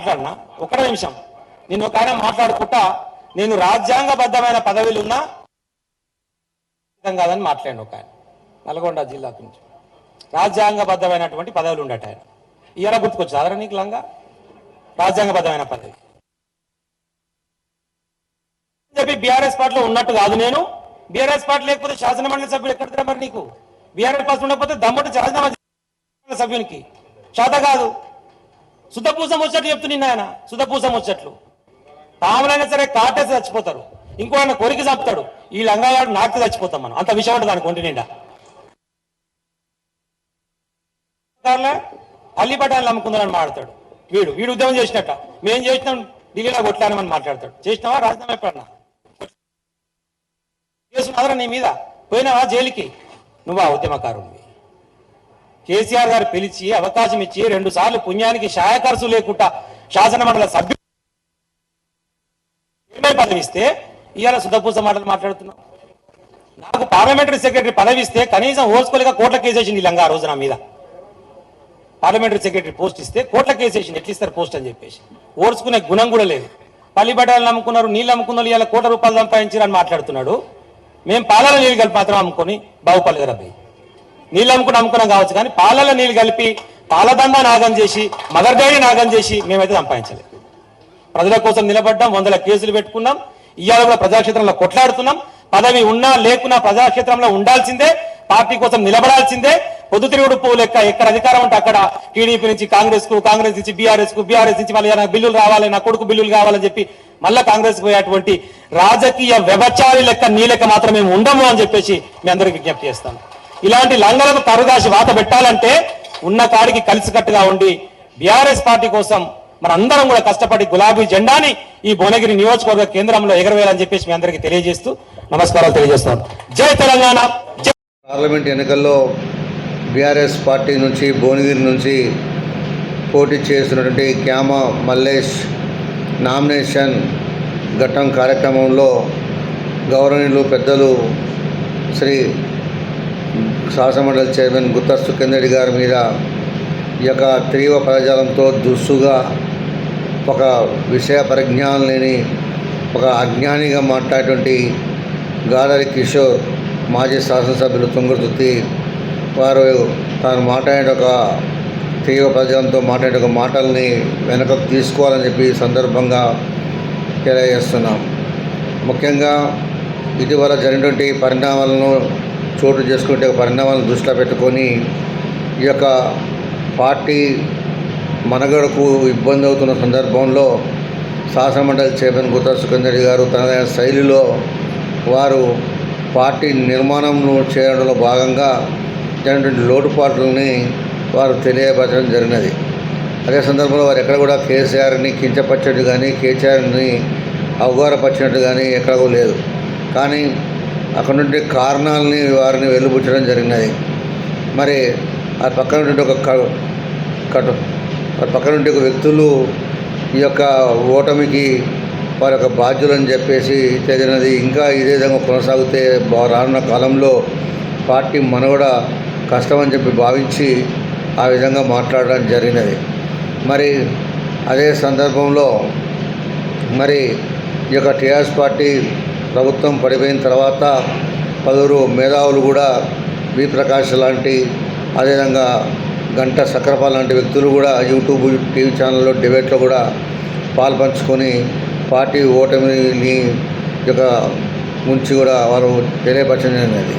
మాట్లాడినా ఒక్క నిమిషం. నేను ఒక ఆయన మాట్లాడుకుంటా నేను రాజ్యాంగబద్ధమైన పదవిలు ఉన్నా కాదని మాట్లాడిన ఒక ఆయన నల్గొండ జిల్లా నుంచి. రాజ్యాంగబద్ధమైనటువంటి పదవులు ఉండట ఆయన. ఇయ్యాల గుర్తుకొచ్చు అదరా నీకు లంగా? రాజ్యాంగబద్ధమైన పదవి. చెప్పి బీఆర్ఎస్ పార్టీలో ఉన్నట్టు కాదు నేను. బీఆర్ఎస్ పార్టీ లేకపోతే శాసనమండలి సభ్యులు ఎక్కడ మరి నీకు? బీఆర్ఎస్ పార్టీ ఉండకపోతే దమ్మటి శాసనమండలి సభ్యునికి. చేత కాదు. సుధపూసం వచ్చట్లు చెప్తున్నా ఆయన. సుధపూసం వచ్చట్లు పాములైనా సరే కాటేసి చచ్చిపోతారు. ఇంకో ఆయన కొరికి చంపుతాడు. ఈ లంగాగాడు నాకి చచ్చిపోతాం మనం. అంత విషయం ఉంటుంది దాని కొంటి నిండా. కార్లే అమ్ముకుందామని మాట్లాడతాడు. వీడు వీడు ఉద్యమం చేసినట్ట. మేం చేసినాం ఢిల్లీలో కొట్లానమని మాట్లాడతాడు. చేసినావా రాజధాని ఎప్పుడన్నా? కేసు మాత్రం నీ మీద. పోయినావా జైలుకి? నువ్వా ఉద్యమకారుడివి. కేసీఆర్ గారు పిలిచి అవకాశం ఇచ్చి రెండు సార్లు పుణ్యానికి షాయ ఖర్చు లేకుండా శాసనమండలి సభ్యులు పదవిస్తే ఇవాళ సుధపూస మాటలు మాట్లాడుతున్నాం. నాకు పార్లమెంటరీ సెక్రటరీ పదవిస్తే కనీసం ఓసుకోలేక కోట్ల కేసేసింది లంగా ఆ రోజు నా మీద. పార్లమెంటరీ సెక్రటరీ పోస్ట్ ఇస్తే కోట్ల కేసేసింది ఎట్లిస్తారు పోస్ట్ అని చెప్పేసి. ఓర్చుకునే గుణం కూడా లేదు. పల్లి నమ్ముకున్నారు నీళ్ళు అమ్ముకున్నారు ఇలా కోట్ల రూపాయలు సంపాదించారు అని మాట్లాడుతున్నాడు. మేము పాలలో నీళ్ళు కలిపి మాత్రం అమ్ముకొని బాగుపల్లి గారు అబ్బాయి. నీళ్ళు అమ్ముకుని అమ్ముకున్నాం కావచ్చు కానీ పాలలో నీళ్ళు కలిపి పాలదండ నాగం చేసి మదర్ డైరీ నాగం చేసి మేమైతే సంపాదించలేదు. ప్రజల కోసం నిలబడ్డాం వందల కేసులు పెట్టుకున్నాం ఇవాళ కూడా ప్రజాక్షేత్రంలో కొట్లాడుతున్నాం. పదవి ఉన్నా లేకున్నా ప్రజాక్షేత్రంలో ఉండాల్సిందే పార్టీ కోసం నిలబడాల్సిందే. పొద్దుతిరుగుడు పువ్వు లెక్క ఎక్కడ అధికారం ఉంటే అక్కడ టీడీపీ నుంచి కాంగ్రెస్కు కాంగ్రెస్ నుంచి బీఆర్ఎస్కు బీఆర్ఎస్ నుంచి మళ్ళీ బిల్లులు రావాలి నా కొడుకు బిల్లులు కావాలని చెప్పి మళ్ళా కాంగ్రెస్ పోయేటువంటి రాజకీయ వ్యభచారి లెక్క నీ లెక్క మాత్రం మేము ఉండము అని చెప్పేసి మీ అందరికి విజ్ఞప్తి చేస్తాను. ఇలాంటి లంగలకు కరుదాసి వాత పెట్టాలంటే ఉన్న కాడికి కలిసికట్టుగా ఉండి బీఆర్ఎస్ పార్టీ కోసం మన అందరం కూడా కష్టపడి గులాబీ జెండాని ఈ భువనగిరి నియోజకవర్గ కేంద్రంలో ఎగరవేయాలని చెప్పేసి మీ అందరికీ తెలియజేస్తూ నమస్కారాలు తెలియజేస్తాను జై తెలంగాణ. జై పార్లమెంట్ ఎన్నికల్లో బీఆర్ఎస్ పార్టీ నుంచి భువనగిరి నుంచి పోటీ చేస్తున్నటువంటి క్యామ మల్లేష్ నామినేషన్ ఘట్టం కార్యక్రమంలో గౌరవనీయులు పెద్దలు శ్రీ శాసనమండలి చైర్మన్ గుత్తా సుఖేందర్ గారి మీద ఈ యొక్క తీవ్ర పదజాలంతో దుస్సుగా ఒక విషయ పరిజ్ఞానం లేని ఒక అజ్ఞానిగా మాట్లాడేటువంటి గాదరి కిషోర్ మాజీ శాసనసభ్యులు తుంగతుర్తి వారు తాను మాట్లాడే ఒక తీవ్ర ప్రజలంతో మాట్లాడే ఒక మాటల్ని వెనకకు తీసుకోవాలని చెప్పి సందర్భంగా తెలియజేస్తున్నాం. ముఖ్యంగా ఇటీవల జరిగినటువంటి పరిణామాలను చోటు చేసుకుంటే పరిణామాలను దృష్టిలో పెట్టుకొని ఈ యొక్క పార్టీ మనగడకు ఇబ్బంది అవుతున్న సందర్భంలో శాసనమండలి చైర్మన్ గుత్తా సుఖందరి గారు తన శైలిలో వారు పార్టీ నిర్మాణంను చేయడంలో భాగంగా జరిగినటువంటి లోటుపాట్లని వారు తెలియపరచడం జరిగినది. అదే సందర్భంలో వారు ఎక్కడ కూడా కేసీఆర్ని కించపరిచినట్టు కానీ కేసీఆర్ని అవగాహపరిచినట్టు కానీ ఎక్కడ కూడా లేదు. కానీ అక్కడ నుండి కారణాలని వారిని వెలుబుచ్చడం జరిగినది. మరి ఆ పక్కన నుండి ఒక క- కటు పక్కన నుండి ఒక వ్యక్తులు ఈ యొక్క ఓటమికి వారి యొక్క బాధ్యులని చెప్పేసి తెలియనది. ఇంకా ఇదే విధంగా కొనసాగితే బా- రానున్న కాలంలో పార్టీ మనుగడ కష్టమని చెప్పి భావించి ఆ విధంగా మాట్లాడడం జరిగినది. మరి అదే సందర్భంలో మరి ఈ యొక్క టీఆర్ఎస్ పార్టీ ప్రభుత్వం పడిపోయిన తర్వాత పలువురు మేధావులు కూడా వి ప్రకాష్ లాంటి అదేవిధంగా గంట సక్రపాల్ లాంటి వ్యక్తులు కూడా యూట్యూబ్ టీవీ ఛానల్లో డిబేట్లో కూడా పాల్పంచుకొని పార్టీ ఓటమిని యొక్క ముంచి కూడా వారు తెలియపరచనేది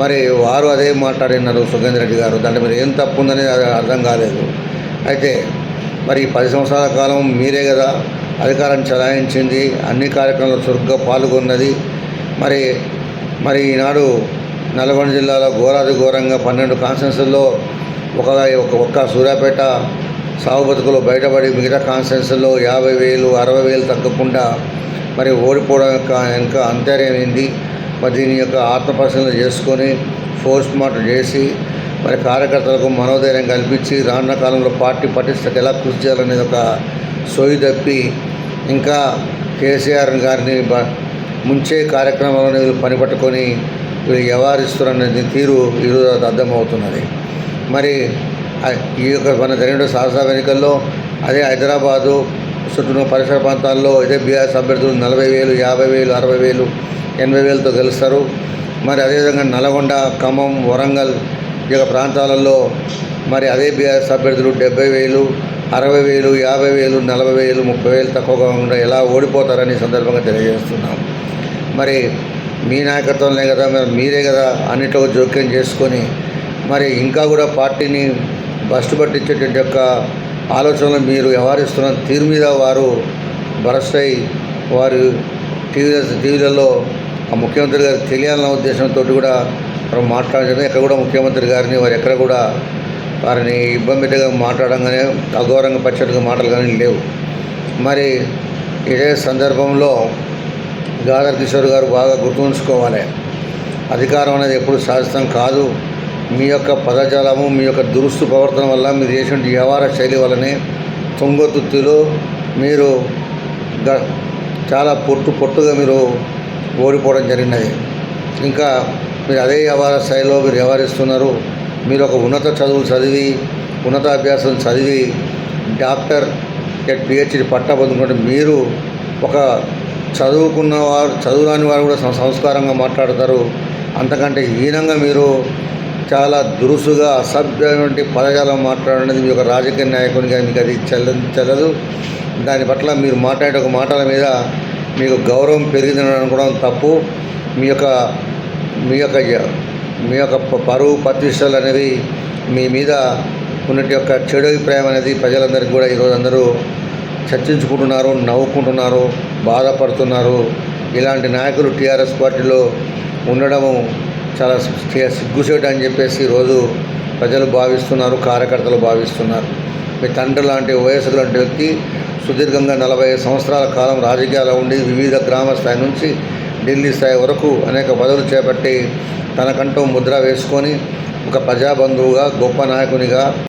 మరి వారు అదే మాట్లాడినారు సుగేంద్ర రెడ్డి గారు. దాంట్లో మీరు ఏం తప్పు ఉందనేది అర్థం కాలేదు. అయితే మరి పది సంవత్సరాల కాలం మీరే కదా అధికారం చలాయించింది. అన్ని కార్యక్రమాల్లో చురుగ్గా పాల్గొన్నది. మరి మరి ఈనాడు నల్గొండ జిల్లాలో ఘోరాది ఘోరంగా పన్నెండు కాన్స్టిట్యూన్సీల్లో ఒక ఒక ఒక్క సూర్యాపేట సాగు బతుకులు బయటపడి మిగతా కాన్స్టిట్యూన్సీల్లో యాభై వేలు అరవై వేలు తగ్గకుండా మరి ఓడిపోవడం యొక్క వెనుక అంతర్యమైంది మరి దీని యొక్క ఆత్మపరిశీలన చేసుకొని పోస్ట్ మార్టం చేసి మరి కార్యకర్తలకు మనోధైర్యం కల్పించి రానున్న కాలంలో పార్టీ పటిష్టకు ఎలా కృషి చేయాలనేది ఒక సోయి తప్పి ఇంకా కేసీఆర్ గారిని బ- ముంచే కార్యక్రమంలో వీళ్ళు పనిపట్టుకొని వీళ్ళు వ్యవహరిస్తున్నది తీరు ఈరోజు అర్థమవుతున్నది. మరి ఈ యొక్క మన జరిగిన శాసనసభ ఎన్నికల్లో అదే హైదరాబాదు చుట్టూ పరిసర ప్రాంతాల్లో ఇదే బీఆర్ఎస్ అభ్యర్థులు నలభై వేలు యాభై వేలు అరవై వేలు ఎనభై వేలతో గెలుస్తారు. మరి అదేవిధంగా నల్గొండ ఖమ్మం వరంగల్ ఈ యొక్క ప్రాంతాలలో మరి అదే బీఆర్ఎస్ అభ్యర్థులు డెబ్బై వేలు అరవై వేలు యాభై వేలు నలభై వేలు ముప్పై వేలు తక్కువగా ఉండే ఎలా ఓడిపోతారని సందర్భంగా తెలియజేస్తున్నాం. మరి మీ నాయకత్వంలో కదా మరి మీరే కదా అన్నిట్లో జోక్యం చేసుకొని మరి ఇంకా కూడా పార్టీని బస్టు పట్టించేటువంటి యొక్క ఆలోచనలు మీరు వ్యవహరిస్తున్న తీరు మీద వారు భరస్తై వారు టీవీ టీవీలలో ఆ ముఖ్యమంత్రి గారు తెలియాలన్న ఉద్దేశంతో కూడా మనం మాట్లాడడం ఎక్కడ కూడా ముఖ్యమంత్రి గారిని వారు ఎక్కడ కూడా వారిని ఇబ్బందిగా మాట్లాడంగానే అఘోరంగా పచ్చడిగా మాటలు కానీ లేవు. మరి ఇదే సందర్భంలో గాదర్ కిషోర్ గారు బాగా గుర్తుంచుకోవాలి. అధికారం అనేది ఎప్పుడు శాశ్వతం కాదు. మీ యొక్క పదజాలము మీ యొక్క దురుస్తు ప్రవర్తన వల్ల మీరు చేసిన వ్యవహార శైలి వల్లనే తుంగతుత్తిలో మీరు గ- చాలా పొట్టు పొట్టుగా మీరు ఓడిపోవడం జరిగినది. ఇంకా మీరు అదే వ్యవహార స్థాయిలో మీరు వ్యవహరిస్తున్నారు. మీరు ఒక ఉన్నత చదువు చదివి ఉన్నతాభ్యాసం చదివి డాక్టర్ పిహెచ్డి పట్టా పొందుకుంటే మీరు ఒక చదువుకున్న వారు చదువురాని వారు కూడా సంస్కారంగా మాట్లాడతారు. అంతకంటే హీనంగా మీరు చాలా దురుసుగా అసభ్యమైనటువంటి పదజాలం మాట్లాడఅనేది మీ యొక్క రాజకీయ నాయకునిగా మీకు అది చెల్ల చెల్లదు. దాని పట్ల మీరు మాట్లాడే ఒక మాటల మీద మీకు గౌరవం పెరిగిందని అనుకోవడం తప్పు. మీ యొక్క మీ యొక్క మీ యొక్క పరువు ప్రతిష్టలు అనేవి మీ మీద ఉన్నటి యొక్క చెడు అభిప్రాయం అనేది ప్రజలందరికీ కూడా ఈరోజు అందరూ చర్చించుకుంటున్నారు నవ్వుకుంటున్నారు బాధపడుతున్నారు. ఇలాంటి నాయకులు టీఆర్ఎస్ పార్టీలో ఉండడము చాలా సి- సిగ్గుచేటు అని చెప్పేసి ఈరోజు ప్రజలు భావిస్తున్నారు కార్యకర్తలు భావిస్తున్నారు. మీ తండ్రి లాంటి వయసు లాంటి వ్యక్తి సుదీర్ఘంగా నలభై ఐదు సంవత్సరాల కాలం రాజకీయాల్లో ఉండి వివిధ గ్రామ స్థాయి నుంచి ఢిల్లీ స్థాయి వరకు అనేక పదవులు చేపట్టి తనకంటూ ముద్ర వేసుకొని ఒక ప్రజాబంధువుగా గొప్ప నాయకునిగా